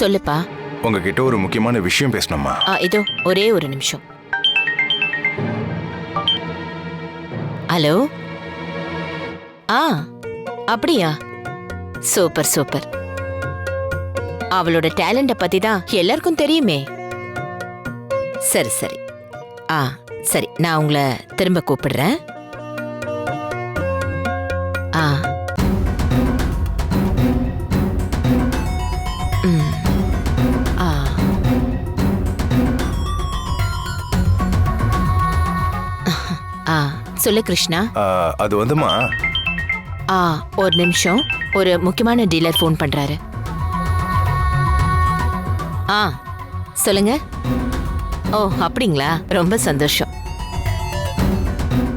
சொல்லுப்பா. உங்ககிட்ட ஒரு முக்கியமான விஷயம் பேசணுமா? ஆ இதோ ஒரே ஒரு நிமிஷம். ஹலோ? ஆ அப்படியா? Super super. அவளோட டேலண்ட பத்தி தான் எல்லாருக்கும் தெரியுமே. சரி சரி. ஆ சரி நான் உங்களை திரும்ப கூப்பிடுறேன். ஆ சொல்லு கிருஷ்ணா. ஆ, அது வந்துமா? ஆ ஒரு நிமிஷம். ஒரு முக்கியமான டீலர் ஃபோன் பண்றாரு. ஆ சொல்லுங்க. ஓ அப்படிங்களா? ரொம்ப சந்தோஷம்.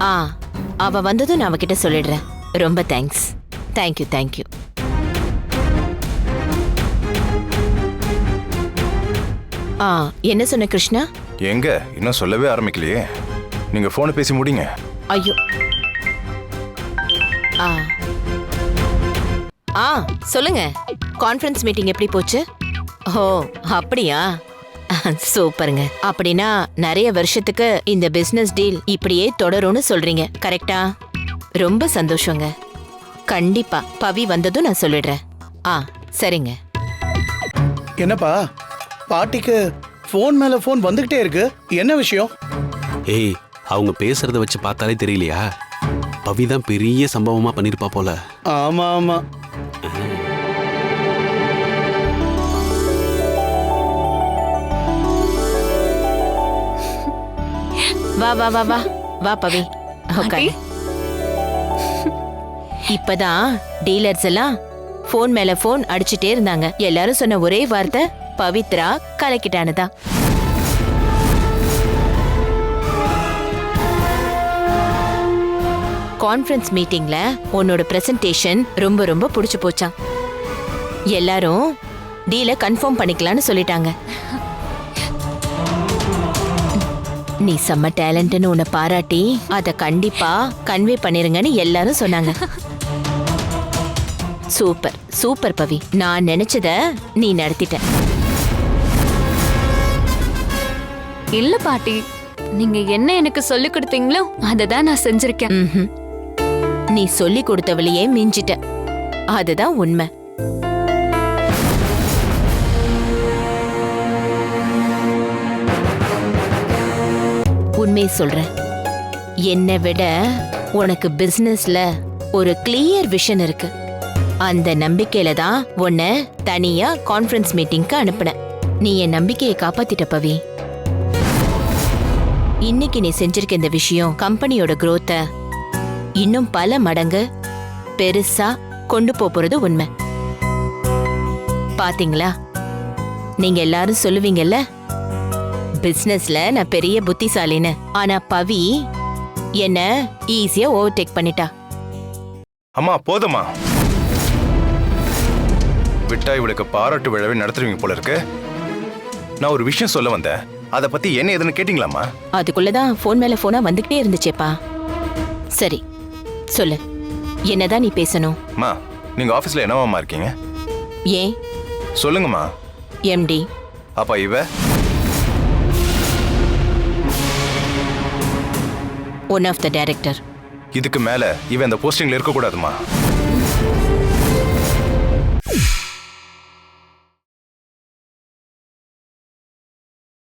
ஆ அவ வந்ததும் நான் அவகிட்ட சொல்லிடுறேன். ரொம்ப தேங்க்ஸ். தேங்க்யூ தேங்க்யூ ஆ என்ன சொன்ன கிருஷ்ணா? எங்க? இன்னும் சொல்லவே ஆரம்பிக்கலையே. நீங்க போனை பேசி முடிங்க. ஐயோ. ஆ. ஆ சொல்லுங்க. கான்ஃபரன்ஸ் மீட்டிங் எப்படி போச்சு? ஓ அப்படியா? சூப்பருங்க. அப்படின்னா நிறைய வருஷத்துக்கு இந்த பிசினஸ் டீல் இப்படியே தொடரும்னு சொல்றீங்க கரெக்டா ரொம்ப சந்தோஷங்க. கண்டிப்பா பவி வந்ததும் நான் சொல்லிடுறேன். ஆ சரிங்க. என்னப்பா பாட்டிக்கு ஃபோன் மேல ஃபோன் வந்துகிட்டே இருக்கு. என்ன விஷயம்? ஏய் அவங்க பேசுறத வச்சு பார்த்தாலே தெரியலையா? பவி தான் பெரிய சம்பவமா பண்ணிருப்பா போல. ஆமா ஆமா. வா வா வா வா. வா பவி. உட்காரு இப்பதான் டீலர்ஸ் எல்லாம் ஃபோன் மேல ஃபோன் அடிச்சிட்டே இருந்தாங்க. எல்லாரும் சொன்ன ஒரே வார்த்தை பவித்ரா கலக்கிட்டானுதான். கான்ஃபரன்ஸ் மீட்டிங்ல உன்னோட பிரசன்டேஷன் ரொம்ப ரொம்ப பிடிச்சு போச்சாம். எல்லாரும் டீல கன்ஃபார்ம் பண்ணிக்கலாம்னு சொல்லிட்டாங்க. நீ செம்ம டேலண்ட்னு உன்னை பாராட்டி அத கண்டிப்பா கன்வே பண்ணிருங்கன்னு எல்லாரும் சொன்னாங்க. Super super Pavi. நான் நினைச்சத நீ நடத்திட்ட. இல்ல பாட்டி நீங்க என்ன எனக்கு சொல்லி கொடுத்தீங்களோ அதை தான் நான் செஞ்சிருக்கேன். ம்ஹும். நீ சொல்லி கொடுத்தவளையே மிஞ்சிட்ட. அதுதான் உண்மை. உண்மையை சொல்றேன். என்னை விட உனக்கு பிசினஸ்ல ஒரு கிளியர் விஷன் இருக்கு. அந்த நம்பிக்கையில தான் உன்னை தனியா கான்ஃபரன்ஸ் மீட்டிங்க்கு அனுப்புனேன். நீ என் நம்பிக்கையை காப்பாத்திட்ட பவி. இன்னைக்கு நீ செஞ்சிருக்க இந்த விஷயம் கம்பெனியோட குரோத்தை இன்னும் பல மடங்கு பெருசா கொண்டு போறது உண்மை. பாத்தீங்களா? நீங்க எல்லாரும் சொல்லுவீங்கல்ல பிசினஸ்ல நான் பெரிய புத்திசாலின்னு. ஆனா பவி என்ன ஈஸியா ஓவர்டேக் பண்ணிட்டா. அம்மா போதுமா விட்டா இவளுக்கு பாராட்டு விழாவை நடத்துறீங்க போல இருக்கு. நான் ஒரு விஷயம் சொல்ல வந்தேன். அதை பத்தி என்ன ஏதுன்னு கேட்டீங்களாம்மா? அதுக்குள்ளதான் ஃபோன் மேல போனா வந்துகிட்டே இருந்துச்சேப்பா. சரி சொல்லு. என்னதான் நீ பேசணும்? மா நீங்க ஆபீஸ்ல என்னவாமா இருக்கீங்க? ஏன் சொல்லுங்கம்மா. எம்டி அப்பா இவ? ஒன் ஆஃப் த டைரக்டர் இதுக்கு மேல இவன் இந்த போஸ்டிங்ல இருக்க கூடாதுமா